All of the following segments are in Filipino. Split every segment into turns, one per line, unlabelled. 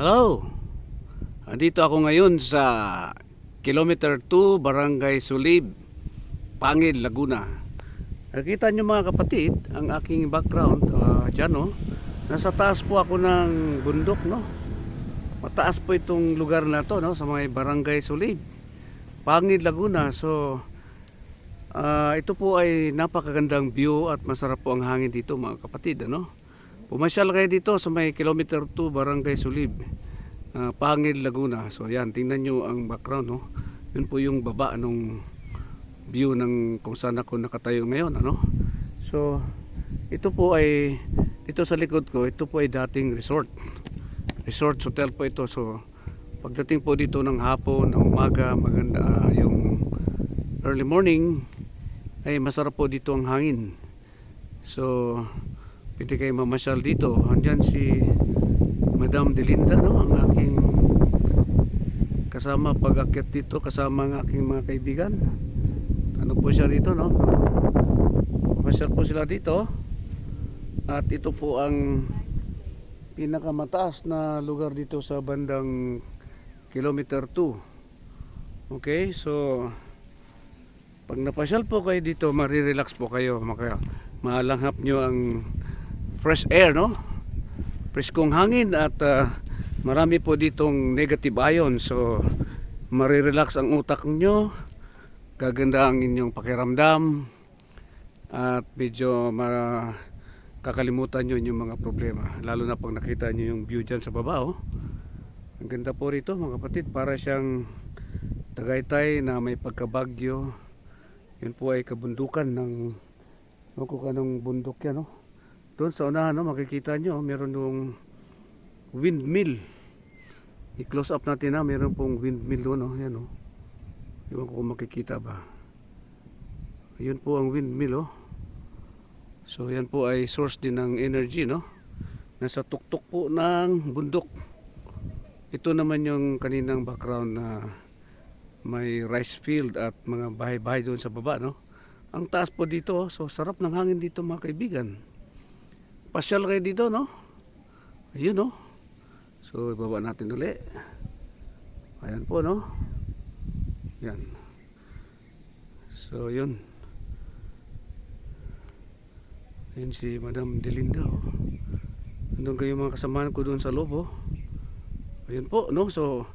Hello! Andito ako ngayon sa Kilometer 2, Barangay Sulib, Pangil, Laguna. Nakita nyo mga kapatid, ang aking background, uh, dyan no? Nasa taas po ako ng bundok, no? Mataas po itong lugar na to, no? Sa mga Barangay Sulib, Pangil, Laguna. So, ah, ito po ay napakagandang view at masarap po ang hangin dito mga kapatid, ano? Pumasyal kayo dito sa may kilometer 2 Barangay Sulib, ah, Pangil, Laguna. So yan, tingnan nyo ang background. No? Yun po yung baba nung view ng kung saan ako nakatayo ngayon. Ano? So ito po ay, dito sa likod ko, ito po ay dating resort. Resort hotel po ito. So pagdating po dito ng hapon, ng umaga, maganda ah, yung early morning, ay masarap po dito ang hangin. So, pwede kayo mamasyal dito. Andyan si Madam Delinda, no? Ang aking kasama pag-akyat dito, kasama ang aking mga kaibigan. Ano po siya dito, no? Mamasyal po sila dito. At ito po ang pinakamataas na lugar dito sa bandang kilometer 2. Okay, so pag napasyal po kayo dito, marirelax po kayo. Maka, malanghap nyo ang fresh air, no? Preskong hangin at ah, marami po ditong negative ion. So, marirelax ang utak nyo. Gaganda ang inyong pakiramdam. At medyo ma kakalimutan nyo yung mga problema. Lalo na pag nakita nyo yung view dyan sa baba, oh. Ang ganda po rito, mga kapatid. Para siyang Tagaytay na may pagkabagyo. Yun po ay kabundukan ng ano kung anong bundok yan, no? Doon sa unahan, no, makikita nyo, meron yung windmill. I-close up natin na, meron pong windmill doon, no? Yan, no? Iwan ko kung makikita ba. Yun po ang windmill, oh. So, yan po ay source din ng energy, no? Nasa tuktok po ng bundok. Ito naman yung kaninang background na may rice field at mga bahay-bahay doon sa baba, no? Ang taas po dito, oh. so sarap ng hangin dito mga kaibigan. Pasyal kayo dito, no? Ayun, no? So, ibaba natin uli. Ayan po, no? Yan. So, yun. Ayun si Madam Delinda, oh. Nandun kayo mga kasamahan ko doon sa loob, oh. Ayun po, no? So,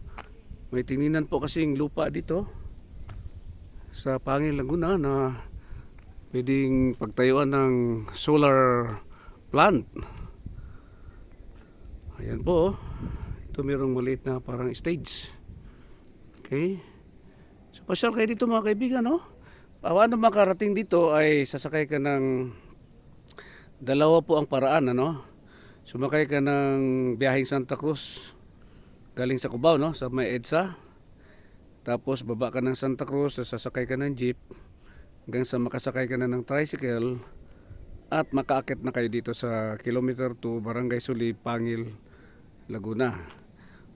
may tininan po kasing lupa dito sa Pangil Laguna na pwedeng pagtayuan ng solar plant. Ayan po. oh. Ito mayroong maliit na parang stage. Okay. So pasyal kayo dito mga kaibigan, no? Paano makarating dito ay sasakay ka ng dalawa po ang paraan, ano? Sumakay ka ng biyaheng Santa Cruz galing sa Cubao, no? Sa may EDSA. Tapos baba ka ng Santa Cruz, sasakay ka ng jeep hanggang sa makasakay ka na ng tricycle at makaakit na kayo dito sa kilometer 2 Barangay Suli, Pangil, Laguna.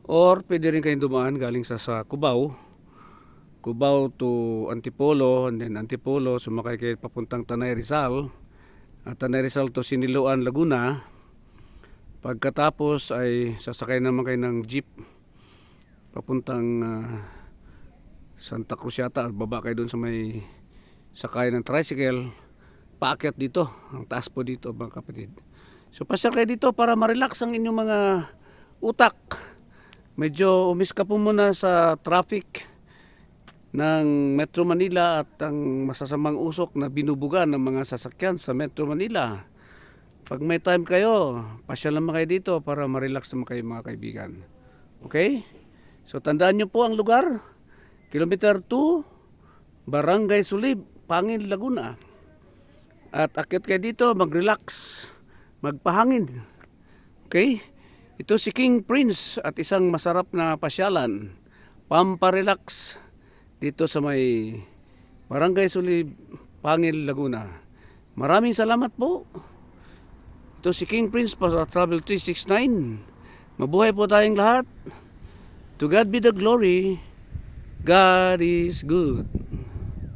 Or pwede rin kayong dumaan galing sa, sa Cubao, Cubao to Antipolo, and then Antipolo, sumakay kayo papuntang Tanay Rizal, at Tanay Rizal to Siniloan, Laguna. Pagkatapos ay sasakay naman kayo ng jeep papuntang ah, Santa Cruz yata, baba kayo doon sa may sakay ng tricycle, paakyat dito, ang taas po dito mga kapatid. So pasyal kayo dito para ma-relax ang inyong mga utak. Medyo umiska po muna sa traffic ng Metro Manila at ang masasamang usok na binubuga ng mga sasakyan sa Metro Manila. Pag may time kayo, pasyal naman kayo dito para ma-relax naman kayo mga kaibigan. Okay? So tandaan nyo po ang lugar. Kilometer 2, Barangay Sulib, Pangil, Laguna. At akit kayo dito, mag-relax, magpahangin. Okay? Ito si King Prince at isang masarap na pasyalan. Pamparelax dito sa may Barangay Sulib, Pangil, Laguna. Maraming salamat po. Ito si King Prince pa sa Travel 369. Mabuhay po tayong lahat. To God be the glory. God is good.